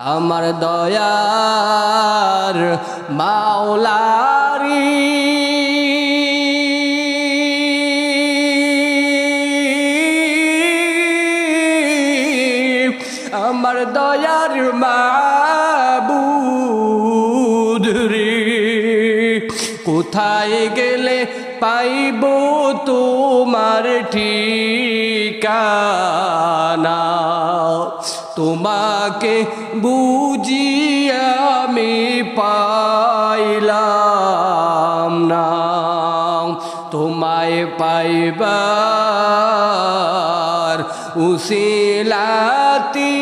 আমার দয়ার মাওলারি। আমার দয়ার মাবুদ রে কোথায় গেলে পাইব তোমার ঠিকানা? তোমাকে বুঝি আমি পাইলাম না। তোমায় পাইবার উসিলাতি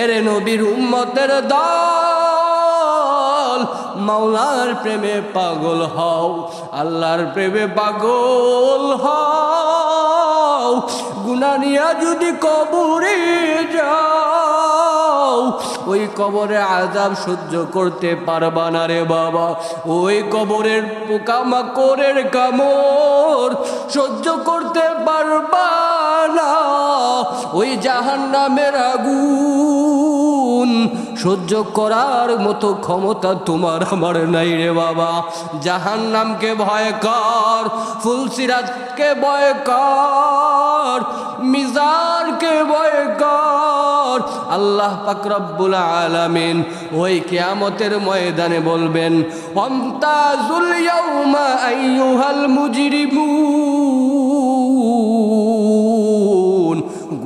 এরে নবীর উম্মতের দল, মাওলার প্রেমে পাগল হও, আল্লাহর প্রেমে পাগল হও। গুনানিয়া যদি কবরে যাও ওই কবরে আজাব সহ্য করতে পারবা না রে বাবা। ওই কবরের পোকামাকড়ের কামড় সহ্য করতে পারবা না। ওই জাহান নামের আগুন সহ্য করার মতো ক্ষমতা তোমার আমার নাই রে বাবা। জাহান নামকে ভয় কর, ফুলসিরাজকে ভয় কর মিজারকে ভয় কর। আল্লাহ পাকরব্বুল আলামিন ওই কেয়ামতের ময়দানে বলবেন অন্তাজুল ইয়াউমা আইয়ুহাল মুজরিমুন।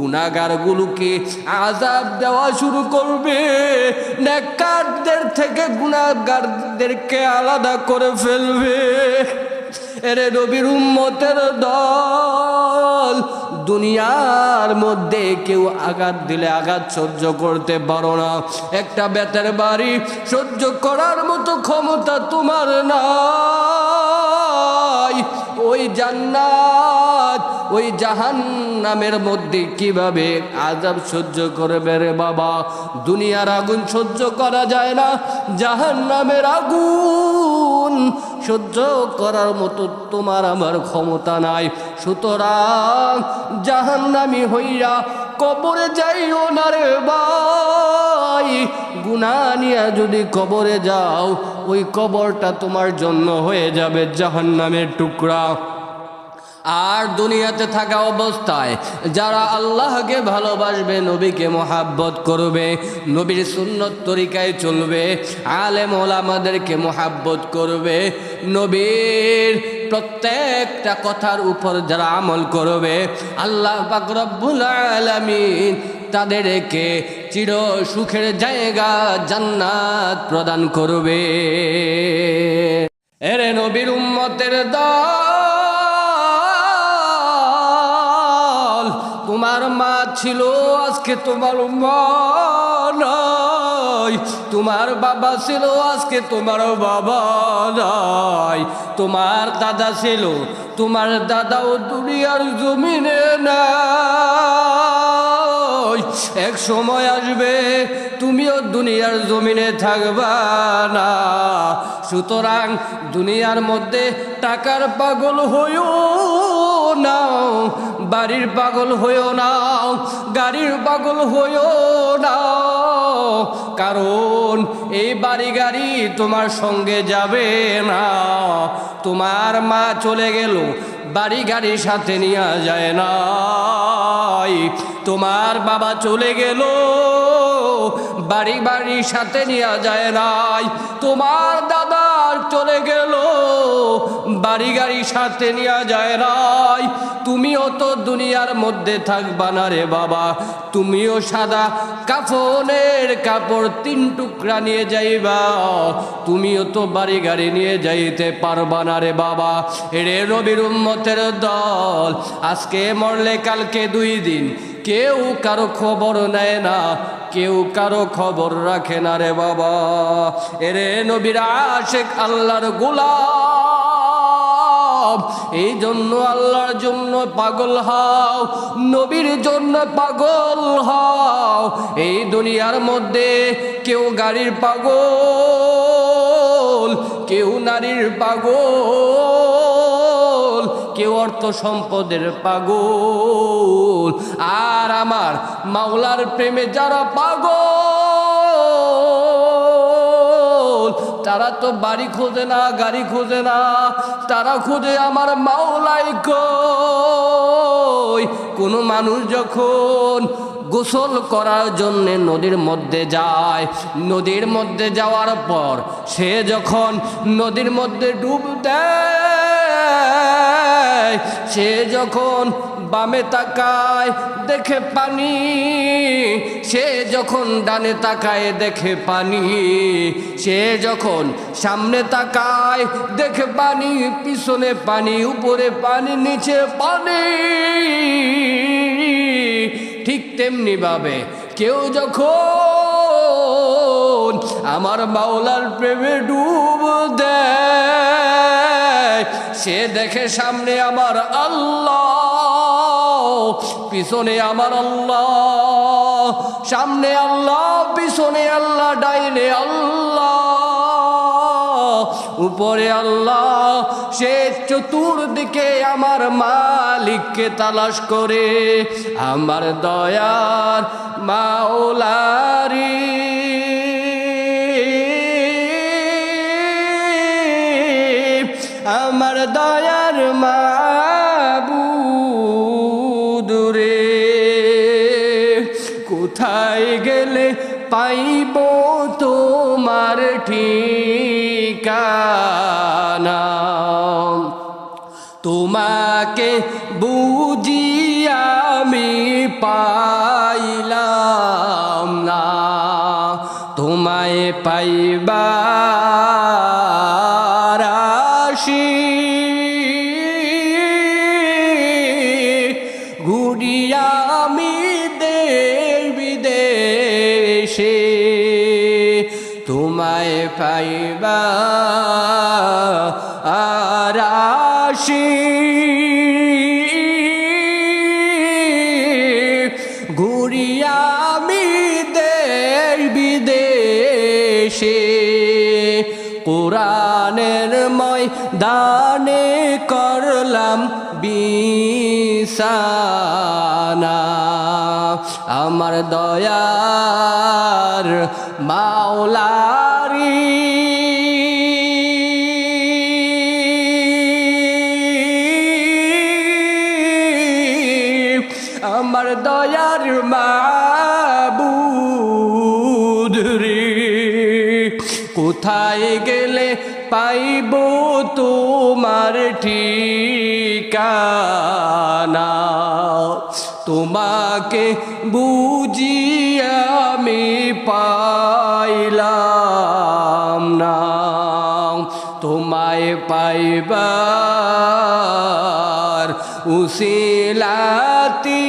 গুনাগারগুলোকে আজাব দেওয়া শুরু করবে। নেকারদের থেকে গুনাগারদেরকে আলাদা করে ফেলবে। এরে নবীর উম্মতের দল, দুনিয়ার মধ্যে কেউ আঘাত দিলে আঘাত সহ্য করতে পারো না। একটা বেতের বাড়ি সহ্য করার মতো ক্ষমতা তোমার নাই। ওই জান্নাত ওই জাহান নামের মধ্যে কীভাবে আজাব সহ্য করবে রে বাবা? দুনিয়ার আগুন সহ্য করা যায় না জাহান নামের আগুন সহ্য করার মতো তোমার আমার ক্ষমতা নাই। সুতরাং জাহান্নামি হইয়া কবরে যাইও না ভাই। গুনা নিয়ে যদি কবরে যাও, ওই কবরটা তোমার জন্য হয়ে যাবে জাহান্নামের টুকরা। আর দুনিয়াতে থাকা অবস্থায় যারা আল্লাহকে ভালোবাসবে, নবীকে মোহাব্বত করবে, নবীর সুন্নত তরিকায় চলবে, আলেম ওলামাদেরকে মোহাব্বত করবে, নবীর প্রত্যেকটা কথার উপর যারা আমল করবে, আল্লাহ পাকরব্বুল আলমিন তাদেরকে চির সুখের জায়গা জান্নাত প্রদান করবে। এরে নবীর উম্মতের দল তোমার মা ছিল, আজকে তোমার নয় তোমার বাবা ছিল, আজকে তোমার বাবা নাই। তোমার দাদা ছিল, তোমার দাদাও দুনিয়ার জমিনে নাই এক সময় আসবে, তুমিও দুনিয়ার জমিনে থাকবা না। সুতরাং দুনিয়ার মধ্যে টাকার পাগল হইও নাও, বাড়ির পাগল হইও নাও, গাড়ির পাগল হইও নাও। কারণ এই বাড়ি গাড়ি তোমার সঙ্গে যাবে না। তোমার মা চলে গেল, বাড়ি গাড়ির সাথে নিয়ে যায় না। তোমার বাবা চলে গেল। বাড়ি বাড়ির সাথে নিয়ে যায় নাই। তোমার দাদা চলে গেল, বাড়ি গাড়ির সাথে নিয়ে যায় নাই। তুমিও তো দুনিয়ার মধ্যে থাকবা না রে বাবা। তুমিও সাদা কাফনের কাপড় তিন টুকরা নিয়ে যাইবা। তুমিও তো বাড়ি গাড়ি নিয়ে যাইতে পারবা না রে বাবা। রে রবির উম্মতের দল, আজকে মরলে কালকে দুই দিন। কেউ কারও খবর নেয় না কেউ কারও খবর রাখে না রে বাবা। এরে নবীর আশেক আল্লাহর গোলাম। এই জন্য আল্লাহর জন্য পাগল হও, নবীর জন্য পাগল হও। এই দুনিয়ার মধ্যে কেউ গাড়ির পাগল, কেউ নারীর পাগল। কেউ অর্থ সম্পদের পাগল। আর আমার মাওলার প্রেমে যারা পাগল, তারা তো বাড়ি খোঁজে না, গাড়ি খোঁজে না, তারা খোঁজে আমার মাওলাই কই। কোনো মানুষ যখন গোসল করার জন্যে নদীর মধ্যে যায়, নদীর মধ্যে যাওয়ার পর সে যখন নদীর মধ্যে ডুব দেয় সে যখন বামে তাকায় দেখে পানি, সে যখন ডানে তাকায় দেখে পানি, সে যখন সামনে তাকায় দেখে পানি, পিছনে পানি, উপরে পানি, নিচে পানি। ঠিক তেমনি ভাবে কেউ যখন আমার মাওলার প্রেমে ডুব দেয় সে দেখে সামনে আমার আল্লাহ, পিছনে আমার আল্লাহ, সামনে আল্লাহ, পিছনে আল্লাহ, ডাইনে আল্লাহ, উপরে আল্লাহ। সে চতুর্দিকে আমার মালিককে তালাশ করে, আমার দয়ার মাওলারি। আমার দয়ার মাবুদুরে কোথায় গেলে পাইব তোমার ঠিকানা? তোমাকে বুঝি আমি পাইলাম না। তোমায় পাইবার তোমায় পাইবা আর আসি। ঘুরিয়া দেশ বিদেশে কোরআনের ময়দানে করলাম বিসানা আমার দয়ার মাওলারি। আমার দয়ার মাবুদ রে কোথায় গেলে পাইব তোমার ঠিকানা? তোমাকে বুঝি আমি পাইলাম না। তোমায় পাইবার উসিলাতি।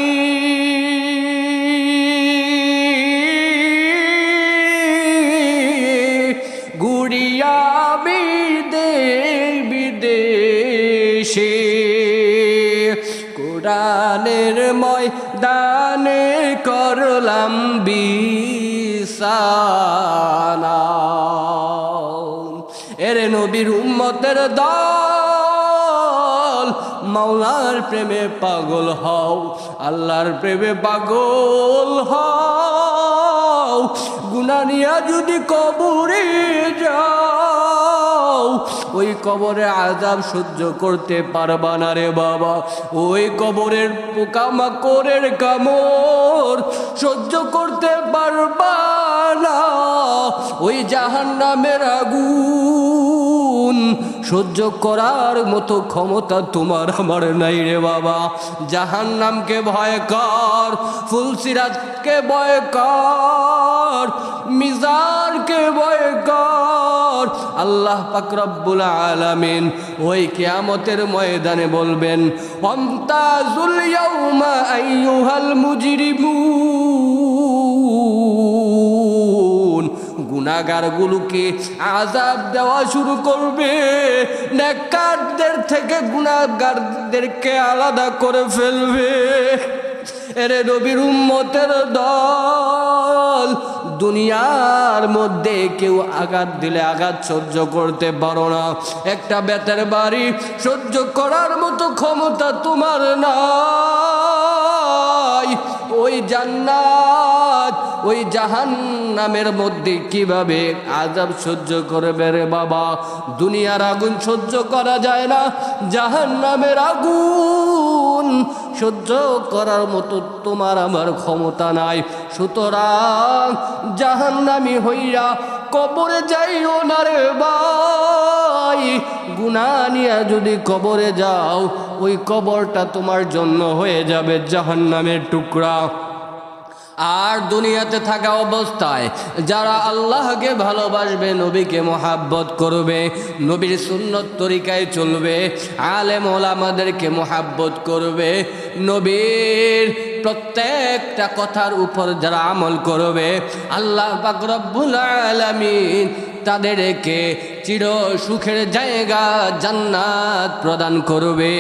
গুড়িয়া কোরআনের ময়দানে করলাম বিসানা এরে নবীর উম্মতের দল, মাওলার প্রেমে পাগল হও, আল্লাহর প্রেমে পাগল হও। গুনানিয়া যদি কবরে ওই কবরে আজাব সহ্য করতে পারবা না রে বাবা। ওই কবরের পোকামাকড়ের কামড় সহ্য করতে পারবা না। ওই জাহান নামের আগুন সহ্য করার মতো ক্ষমতা তোমার আমার নাই রে বাবা। জাহান নামকে ভয় কর, ফুলসিরাজকে ভয় কর মিজারকে ভয় কর। আল্লাহ পাকরব্বুল আলামিন ওই কেয়ামতের ময়দানে বলবেন অন্তাজুল ইয়াউমা আইয়ুহাল মুজরিমুন। গুণাগারগুলোকে আজাব দেওয়া শুরু করবে। নেককারদের থেকে গুণাগারদেরকে আলাদা করে ফেলবে। এরে নবীর উম্মতের দল, দুনিয়ার মধ্যে কেউ আঘাত দিলে আঘাত সহ্য করতে পারো না। একটা বেতের বাড়ি সহ্য করার মতো ক্ষমতা তোমার নাই। ওই জান্নাত, ওই জাহান নামের মধ্যে কীভাবে আজাব সহ্য করবে রে বাবা? দুনিয়ার আগুন সহ্য করা যায় না জাহান নামের আগুন সহ্য করার মতো তোমার আমার ক্ষমতা নাই। সুতরাং জাহান্নামি হইয়া কবরে যাইও না রে ভাই গুনা নিয়া যদি কবরে যাও, ওই কবরটা তোমার জন্য হয়ে যাবে জাহান্নামের টুকরা। আর দুনিয়াতে থাকা অবস্থায় যারা আল্লাহকে ভালোবাসবে, নবীকে মোহাব্বত করবে, নবীর সুন্নত তরিকায় চলবে, আলেম ওলামাদেরকে মোহাব্বত করবে, নবীর প্রত্যেকটা কথার উপর যারা আমল করবে, আল্লাহ পাক আলামিন তাদেরকে চির সুখের জায়গা জান্নাত প্রদান করবে।